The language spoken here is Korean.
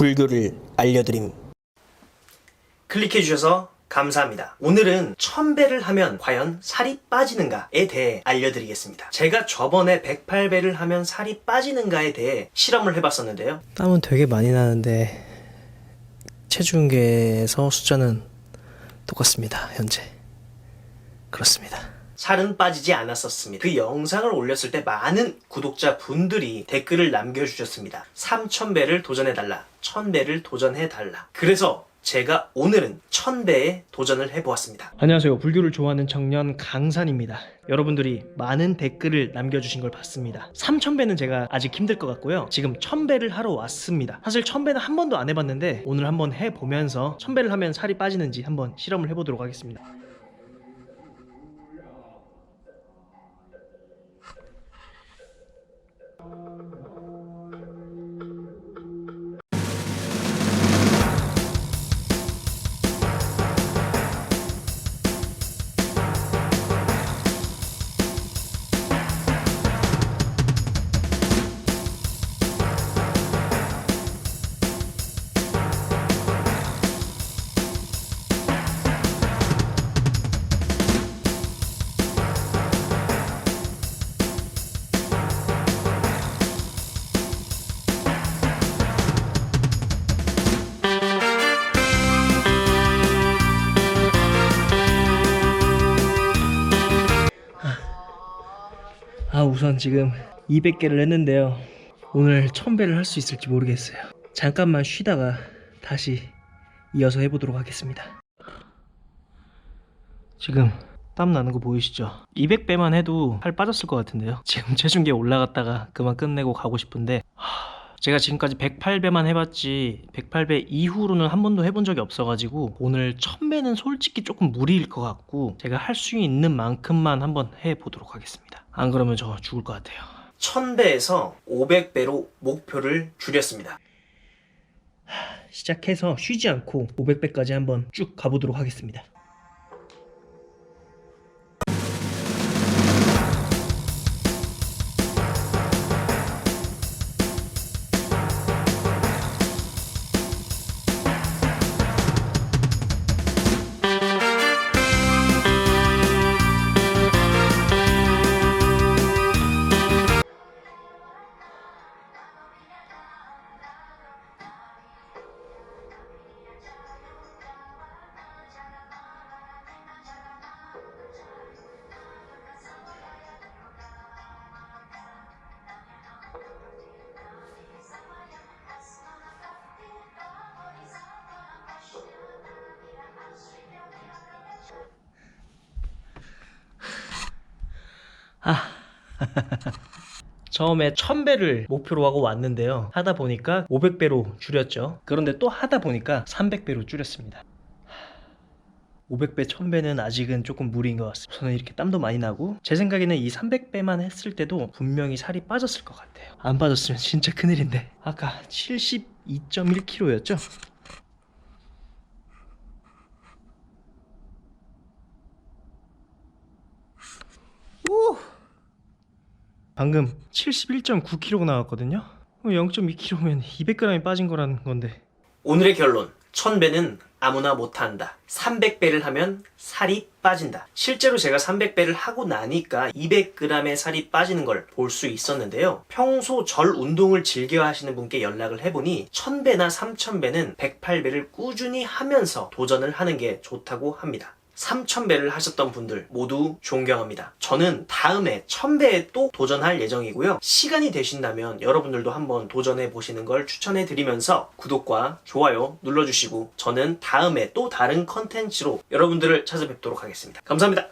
불교를 알려드림. 클릭해주셔서 감사합니다. 오늘은 천배를 하면 과연 살이 빠지는가에 대해 알려드리겠습니다. 제가 저번에 108배를 하면 살이 빠지는가에 대해 실험을 해봤었는데요. 땀은 되게 많이 나는데 체중계에서 숫자는 똑같습니다. 현재. 그렇습니다. 살은 빠지지 않았었습니다. 그 영상을 올렸을 때 많은 구독자 분들이 댓글을 남겨주셨습니다. 3000배를 도전해달라. 1000배를 도전해달라. 그래서 제가 오늘은 1000배에 도전을 해보았습니다. 안녕하세요. 불교를 좋아하는 청년 강산입니다. 여러분들이 많은 댓글을 남겨주신 걸 봤습니다. 3000배는 제가 아직 힘들 것 같고요. 지금 1000배를 하러 왔습니다. 사실 1000배는 한 번도 안 해봤는데 오늘 한번 해보면서 1000배를 하면 살이 빠지는지 한번 실험을 해보도록 하겠습니다. 아 우선 지금 200개를 했는데요. 오늘 1000배를 할 수 있을지 모르겠어요. 잠깐만 쉬다가 다시 이어서 해보도록 하겠습니다. 지금 땀 나는 거 보이시죠? 200배만 해도 살 빠졌을 것 같은데요. 지금 체중계 올라갔다가 그만 끝내고 가고 싶은데 하, 제가 지금까지 108배만 해봤지 108배 이후로는 한 번도 해본 적이 없어가지고 오늘 1000배는 솔직히 조금 무리일 것 같고 제가 할 수 있는 만큼만 한번 해보도록 하겠습니다 안 그러면 저 죽을 것 같아요. 1000배에서 500배로 목표를 줄였습니다. 시작해서 쉬지 않고 500배까지 한번 쭉 가보도록 하겠습니다 처음에 1000배를 목표로 하고 왔는데요. 하다 보니까 500배로 줄였죠. 그런데 또 하다 보니까 300배로 줄였습니다. 500배, 1000배는 아직은 조금 무리인 것 같습니다. 저는 이렇게 땀도 많이 나고 제 생각에는 이 300배만 했을 때도 분명히 살이 빠졌을 것 같아요. 안 빠졌으면 진짜 큰일인데 아까 72.1kg였죠? 방금 71.9kg 나왔거든요. 0.2kg면 200g이 빠진 거라는 건데. 오늘의 결론. 1000배는 아무나 못한다. 300배를 하면 살이 빠진다. 실제로 제가 300배를 하고 나니까 200g의 살이 빠지는 걸 볼 수 있었는데요. 평소 절 운동을 즐겨 하시는 분께 연락을 해보니 1000배나 3000배는 108배를 꾸준히 하면서 도전을 하는 게 좋다고 합니다. 3000배를 하셨던 분들 모두 존경합니다. 저는 다음에 1000배에 또 도전할 예정이고요. 시간이 되신다면 여러분들도 한번 도전해 보시는 걸 추천해 드리면서 구독과 좋아요 눌러주시고 저는 다음에 또 다른 컨텐츠로 여러분들을 찾아뵙도록 하겠습니다. 감사합니다.